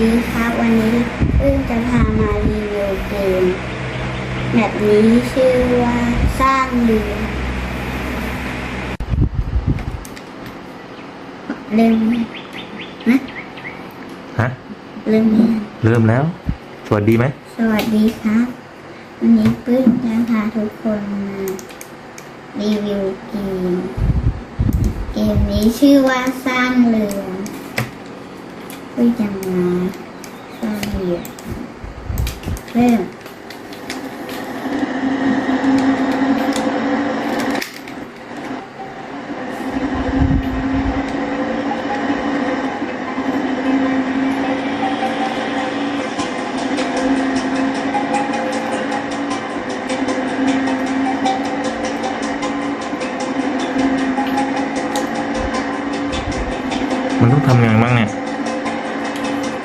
ดีครับ วันนี้เพิ่งจะพามารีวิวเกมแบบนี้ชื่อว่าสร้างเรือเริ่มนะฮะเริ่มยังเริ่มแล้ว สวัสดีไหม สวัสดีครับ วันนี้เพิ่งจะพาทุกคนมารีวิวเกมเกมนี้ชื่อว่าสร้างเรือเพิ่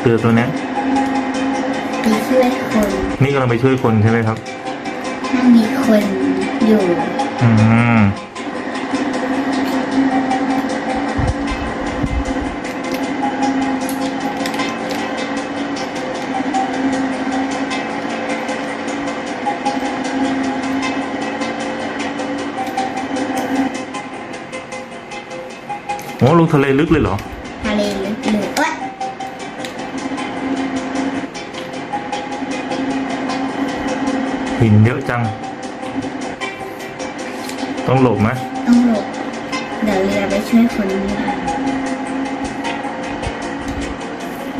เรือตัวเนี้ยมีช่วยคนนี่กำลังไปช่วยคนใช่ไหมครับถ้ามีคนอยู่ อืมโอ้ลงทะเลลึกเลยเหรอ หินเยอะจัง ต้องหลบไหมต้องหลบ เดี๋ยวเรือไปช่วยคนไม่ได้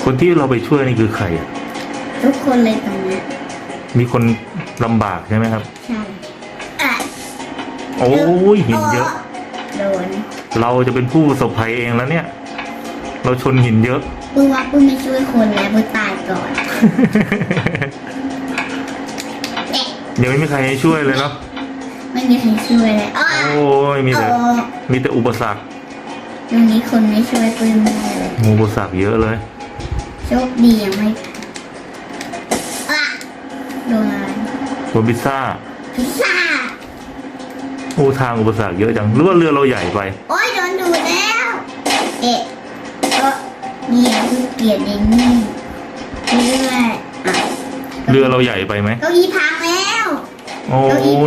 คนที่เราไปช่วยนี่คือใครอะทุกคนเลยตรงเนี้ยมีคนลำบากใช่ไหมครับ ใช่อะโอ้ยหินเยอะ โดนเราจะเป็นผู้ประสบภัยเองแล้วเนี่ย เราชนหินเยอะปุ้ยว่าปุ้ยไม่ช่วยคนแล้วปุ้ยตายก่อนเอ๊ะเดี๋ ยวไม่มีใครให้ช่วยเลยเนาะไม่มีใครช่วยเลยอ้อโอ้ยมีแต่โอ้มีแต่อุปสรรคตรงนี้คนไม่ช่วยปุ้ยไม่ได้เลยอุปสรรคเยอะเลย โชคดียังไม่อะโดนอะไรบนพิซซ่าพิซซ่าโอ้ทางอุปสรรคเยอะจังหรือว่าเรือเราใหญ่ไปโอ้ยโดนดูดแล้ว เอ๊ะเออเนี่ยคือเกลียดอย่างนี้เรื่อยๆอะเรือเราใหญ่ไปไหมเก้าอี้พังแล้ว โอ้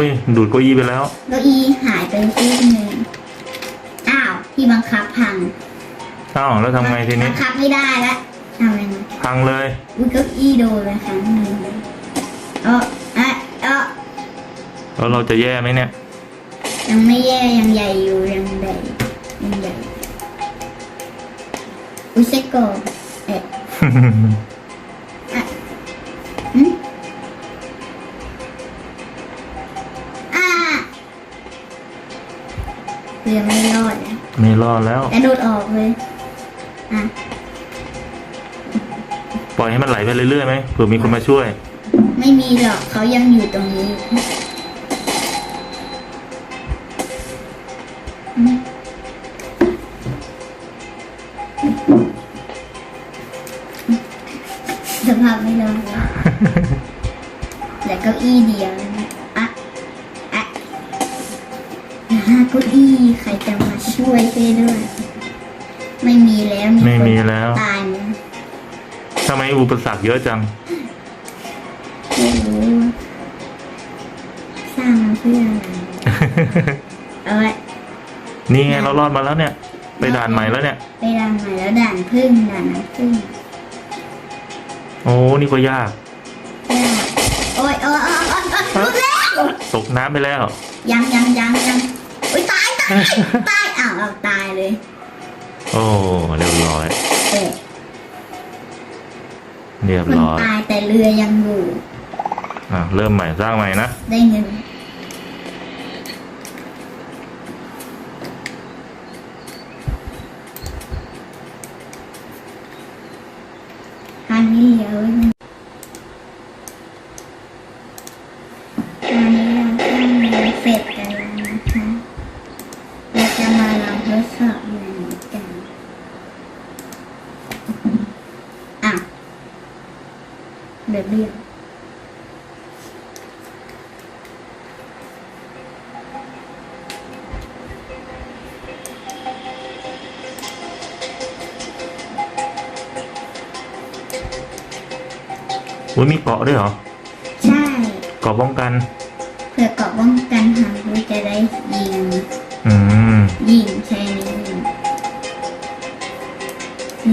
ยดูดเก้าอี้ไปแล้วเก้าอี้หายไปครึ่งหนึ่งอ้าวที่บังคับพังอ้าวแล้วทำไงทีนี้บังคับไม่ได้แล้วทำยังไงพังเลยอุ้ยเก้าอี้โดนไปครั้งหนึ่งเออเอะเออแล้วเราจะแย่ไหมเนี่ย ยังไม่แย่ยังใหญ่อยู่ยังใหญ่ยังใหญ่อุ้ยเซโกเอ๊ะอะ เรือไม่รอดนะไม่รอดแล้วกระโดดออกเลย อะ ปล่อยให้มันไหลไปเรื่อยๆไหมเผื่อมีคนมาช่วย ไม่มีหรอกเขายังอยู่ตรงนี้อืมสภาพไม่รอดแล้วเหลือเก้าอี้เดียวแล้วนะ หาเก้าอี้ใครจะมาช่วยช่วยด้วย ไม่มีแล้วไม่คนมีแล้ว ตายแล้วทำไมอุปสรรคเยอะจัง ไม่รู้สร้างมาเพื่ออะไรเอาไว้นี่ไงเรารอดมาแล้วเนี่ย ไปด่านใหม่แล้วเนี่ย ไปด่านใหม่แล้วด่านพึ่งด่านน้ำพึ่งโอ้นี่ก็ยาก โอ้ยโอ้ยโอ้ยโอ้ยโอ้ยหลุดแล้วตกน้ำไปแล้ว ยังยังยังยัง อุ้ยตายตายตายอ้าวเอาตายเลย โอ้เรียบร้อย เอ๊ะเรียบคนร้อยตายแต่เรือยังอยู่อะเริ่มใหม่สร้างใหม่นะได้เงินทางนี้เยอะนะตอนนี้เราก็มีเสร็จกันแล้วนะคะ เราจะมาลองทดสอบงานนี้กันอะ เดี๋ยวเรียกอุ้ยมีเกาะด้วยเหรอ ใช่เกาะป้องกัน เพื่อเกาะป้องกันหางรู้จะได้ยิง อืม ยิงใช่นี้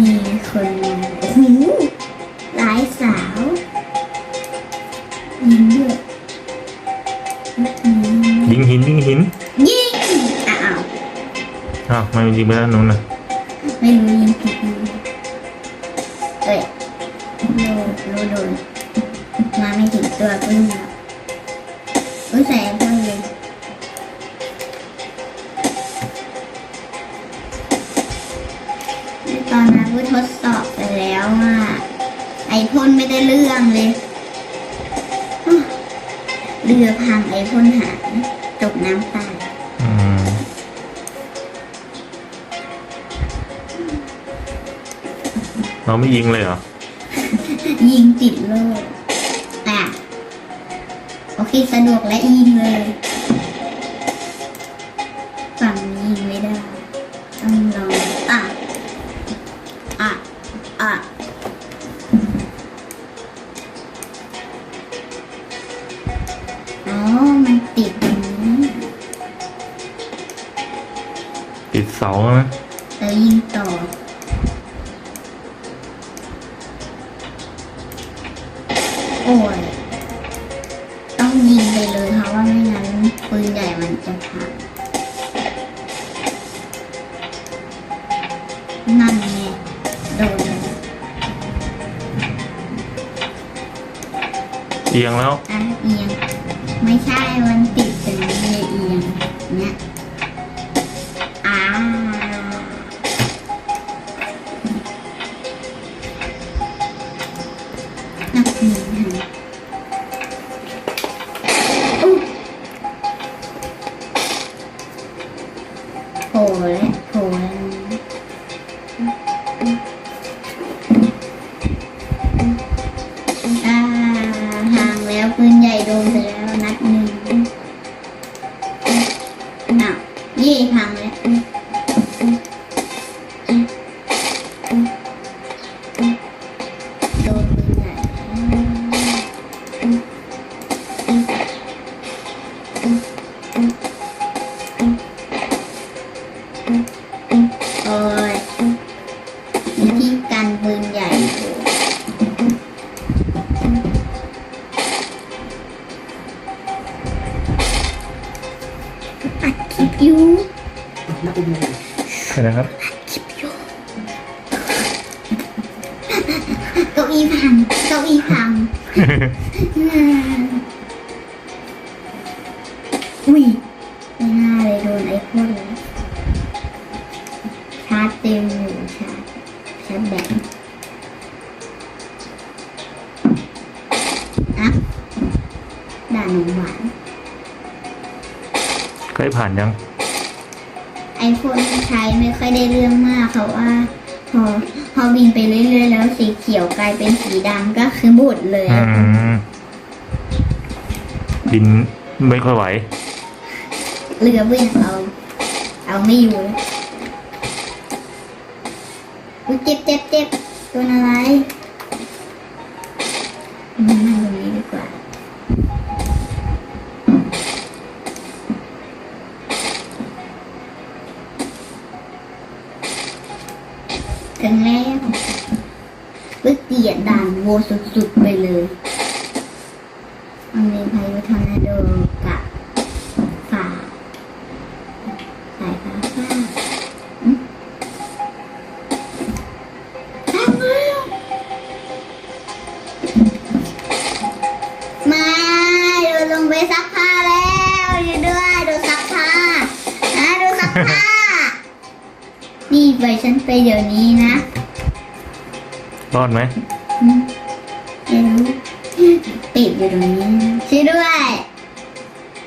มีคน งหินยิงหินยิงอ้าวอ้าวทำไมันยิงไปด้านนู้นน่ะไม่รู้ยิงผิดมือเอ้ยโลโลโดนมาไม่ถึงตัวก็ยิงแล้วอุ้ยใส่เพิ่มเลยในตอนนั้นกูทดสอบไปแล้วว่าไอพ่นไม่ได้เรื่องเลยอ้าวเรือพังไอพ่นหาย ตกน้ำตายอืมเราไม่ยิงเลยเหรอ ยิงติดโลกอะ โอเคสะดวกและยิงเลย ฝั่งนี้ยิงไม่ได้ต้องลองอะ อะ อะ อ๋อ มันติดอย่าง นี้ติดเสานะแล้วยิงต่อ โอ้ย ต้องยิงไปเลยเพราะว่าไม่งั้นปืนใหญ่มันจะพังนั่นไงโดนแล้วเอียงแล้วอะเอียง ไม่ใช่มันติด นักหนีหันโผล่แล้วโผล่แล้วอ่าห่างแล้วปืนใหญ่โดนไปแล้วนัดหนึ่งอ้าวเย่พังแล้ว ที่กันปืนใหญ่อยู่อัดคลิปอยู่นักเป็นไงใช่นะครับคลิปอยู่เก้าอี้พังเก้าอี้พังอุ้ยไม่น่าเลยโดนไอ้พวกนี้ ผ่านยังไอโฟนใช้ไม่ค่อยได้เรื่องมากเขาว่าพอพอบินไปเรื่อยๆแล้วสีเขียวกลายเป็นสีดำก็คือบุดเลยอืมบินไม่ค่อยไหวเรือวิ่งเอา เอาไม่อยู่เลยอุ๊ยเจ็บเจ็บเจ็บตัวอะไรนั่งตรงนี้ดีกว่า โวสุดๆไปเลยมันมีพายุทอร์นาโดกับฝ่าสายฟ้าฟาดอืมพังมาดนลงไปซักผ้าแล้วอยู่ด้วยดูซักผ้านะดูซักผ้า นี่ไปฉันไปเดี๋ยวนี้นะ รอดไหม ไม่รู้ติดอยู่ตรงนี้ช่วยด้วย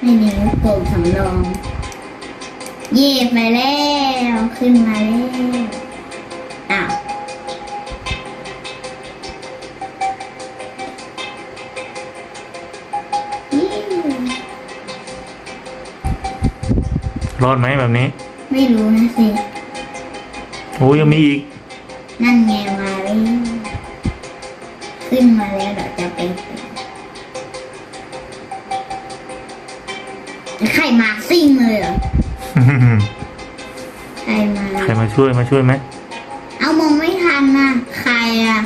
ไม่มีลูกโป่งสำรองเย่ไปแล้วขึ้นมาแล้วอ้าวอิ๊วรอดไหมแบบนี้ ไม่รู้นะสิโอ้ยังมีอีก นั่นไงมาแล้ว ขึ้นมาแล้วเดี๋ยวจะไปใครมาซิ่งเลยเหรอใครมา ใครมาช่วยมาช่วยไหม เอามองไม่ทันนะใครอะ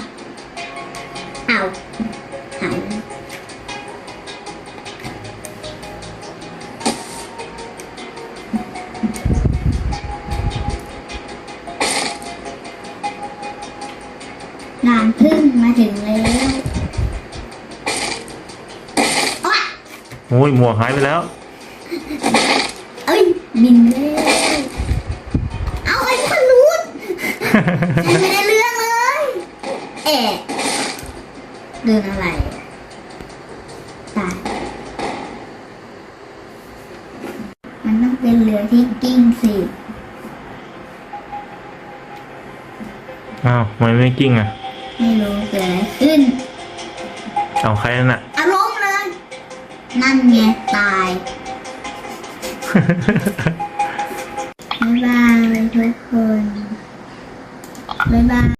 โอ้ยหมวกหายไปแล้วเอ้ยบินเลยเอาไอ้มนุษย์ไม่ได้เรื่องเลย เอะเดินอะไรตายมันต้องเป็นเรือที่กิ้งสิอ้าวทำไมไม่กิ้งอะ ไม่รู้เกิดอะไรขึ้น เอาใครนั่นน่ะอารมณ์เลย นั่นไงตาย บ๊ายบายทุกคน บ๊ายบาย